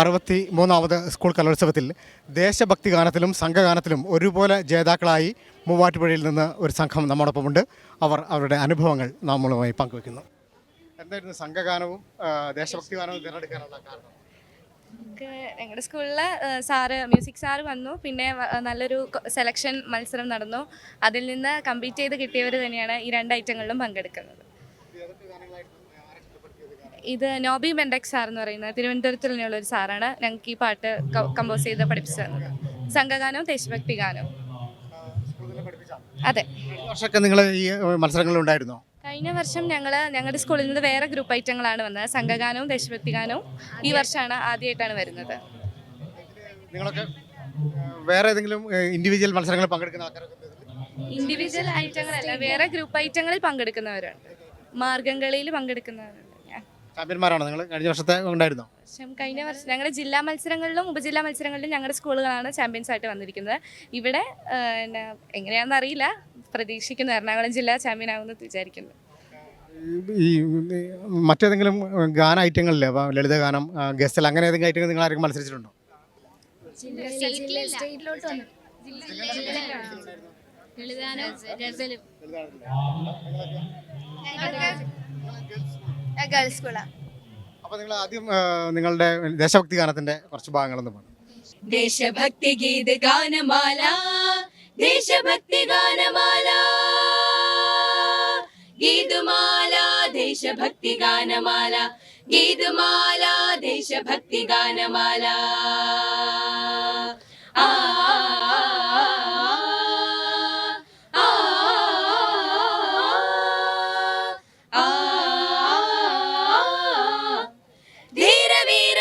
അറുപത്തി മൂന്നാമത് സ്കൂൾ കലോത്സവത്തിൽ ദേശഭക്തി ഗാനത്തിലും സംഘഗാനത്തിലും ഒരുപോലെ ജേതാക്കളായി മൂവാറ്റുപുഴയിൽ നിന്ന് ഒരു സംഘം നമ്മോടൊപ്പമുണ്ട്. അവർ അവരുടെ അനുഭവങ്ങൾ നമ്മളുമായി പങ്കുവെക്കുന്നു എന്തായിരുന്നു സംഘഗാനവും ദേശഭക്തി ഗാനവും തിരഞ്ഞെടുക്കാനുള്ള കാരണം? ഞങ്ങളുടെ സ്കൂളിൽ സാറ് മ്യൂസിക് സാറ് വന്നു. പിന്നെ നല്ലൊരു സെലക്ഷൻ മത്സരം നടന്നു. അതിൽ നിന്ന് കമ്പീറ്റ് ചെയ്ത് കിട്ടിയവർ തന്നെയാണ് ഈ രണ്ട് ഐറ്റങ്ങളിലും പങ്കെടുക്കുന്നത്. ഇത് നോബി മെൻഡക് സാർ എന്ന് പറയുന്നത് തിരുവനന്തപുരത്തിൽ തന്നെയുള്ള ഒരു സാറാണ് ഞങ്ങൾക്ക് ഈ പാട്ട് കമ്പോസ് ചെയ്ത് പഠിപ്പിച്ചു തന്നത്. സംഘഗാനവും ദേശഭക്തി ഗാനവും. അതെ. കഴിഞ്ഞ വർഷമൊക്കെ നിങ്ങൾ ഈ മത്സരങ്ങളിൽ ഉണ്ടായിരുന്നോ കഴിഞ്ഞ വർഷം ഞങ്ങൾ ഞങ്ങളുടെ സ്കൂളിൽ നിന്ന് വേറെ ഗ്രൂപ്പ് ഐറ്റങ്ങളാണ് വന്നത്. സംഘഗാനവും ദേശഭക്തി ഗാനവും ഈ വർഷമാണ് ആദ്യമായിട്ടാണ് വരുന്നത്. നിങ്ങളൊക്കെ വേറെ ഏതെങ്കിലും ഇൻഡിവിജ്വൽ മത്സരങ്ങളിൽ പങ്കെടുക്കുന്ന? ഇൻഡിവിജ്വൽ ഐറ്റങ്ങളല്ല വേറെ ഗ്രൂപ്പ് ഐറ്റങ്ങളിൽ പങ്കെടുക്കുന്നവരുണ്ട്. മാർഗംകളിയിൽ പങ്കെടുക്കുന്നവരുണ്ട്. ഞാൻ ചാമ്പ്യന്മാരാണോ നിങ്ങൾ? കഴിഞ്ഞ വർഷത്തെ ഉണ്ടായിരുന്നോ? വർഷം കഴിഞ്ഞ വർഷം ഞങ്ങളുടെ ജില്ലാ മത്സരങ്ങളിലും ഉപജില്ലാ മത്സരങ്ങളിലും ഞങ്ങളുടെ സ്കൂളുകളാണ് ചാമ്പ്യൻസ് ആയിട്ട് വന്നിരിക്കുന്നത്. ഇവിടെ എങ്ങനെയാണെന്ന് അറിയില്ല. പ്രതീക്ഷിക്കുന്നു എറണാകുളം ജില്ല ചാമ്പ്യൻ ആകുമെന്ന് വിചാരിക്കുന്നു. ഈ മറ്റേതെങ്കിലും ഗാന ഐറ്റങ്ങളിൽ ലളിത ഗാനം ആ, ഗസൽ അങ്ങനെ ഏതെങ്കിലും ഐറ്റങ്ങൾ നിങ്ങൾ ആരെങ്കിലും മത്സരിച്ചിട്ടുണ്ടോ? ഗേൾസ് സ്കൂളാണ് അപ്പൊ നിങ്ങൾ ആദ്യം നിങ്ങളുടെ ദേശഭക്തി ഗാനത്തിന്റെ കുറച്ച് ഭാഗങ്ങളൊന്നും പറഞ്ഞു ദേശഭക്തി ഗീത ഗാനമാല ദേശഭക്തി ഗാനമാല. ഗീതുമാല ദേശഭക്തി ഗാനമാല ഗീതുമാല ദേശഭക്തി ഗാനമാല. ആ.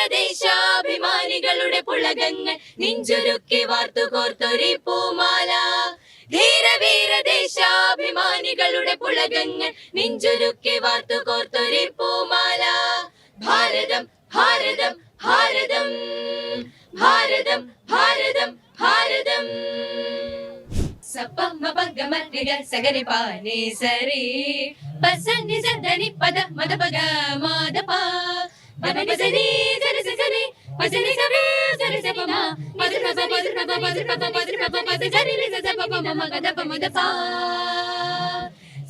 ദേശാഭിമാനികളുടെ പുളകങ്ങൾ നെഞ്ചുരുക്കി വാർത്തു കോർത്തൊരി പൂമാല. ധീരവീര ദേശാഭിമാനികളുടെ പുളകങ്ങൾ നെഞ്ചുരുക്കി വാർത്തു കോർത്തൊരി പൂമാല. ഭാരതം ഭാരതം ഭാരതം ഭാരതം ഭാരതം ഭാരതം. സപ്പമ്മ പഗമരിക സഗരി പാനി സരി. പസനി സദനി പദ മദ പഗ മദ പ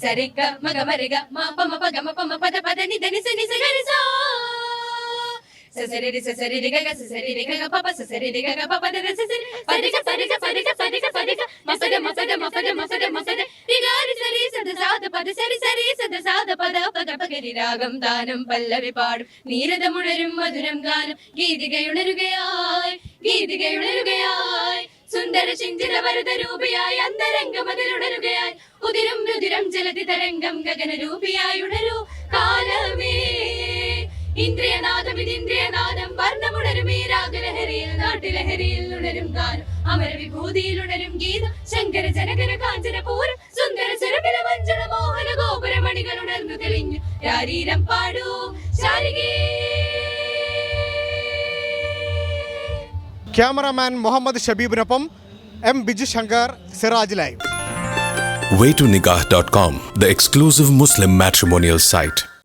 సరిగ్గా మగ మరిగా మా పమ పగమ పమ పద పద నిదని సని సగరి సా പപ പപ സരി സദ പദ സരി സരി സദ പദ രാഗം ദാനം പല്ലവി പാടും നീരതമുണരും മധുരം ഗാനം ഗീതികയുണരുകയായി ഗീതികയുണരുകയായി സുന്ദര ചിഞ്ചിത വരുത രൂപിയായി അന്തരംഗമതിലുണരുകയായി ഉതിരും രുതിരം ജലതി തരംഗം ഗഗനരൂപിയായി ഉണരൂ. കാലമേ ഇന്ദ്രിയനാദം ഇതിന്ദ്രിയനാദം വർണമുണരും ഈ രാഗലഹരിയിൽ നാട്ടിലഹരിയിൽ ഉണരും ഗാനം. അമര വിഭൂതിയിൽ ഉണരും ഗീതം. ശങ്കര ജനകര കാഞ്ചന പൂരം സുന്ദര സുരഭില വഞ്ചന മോഹന ഗോപുരമണികൾ ഉണർന്നു തെളിഞ്ഞു. രാരീരം പാടൂ. ശാരികേ. Cameraman Muhammad ഷബീബിനൊപ്പം M Biju Shankar Siraj live. Waytonikah.com, the exclusive Muslim matrimonial site.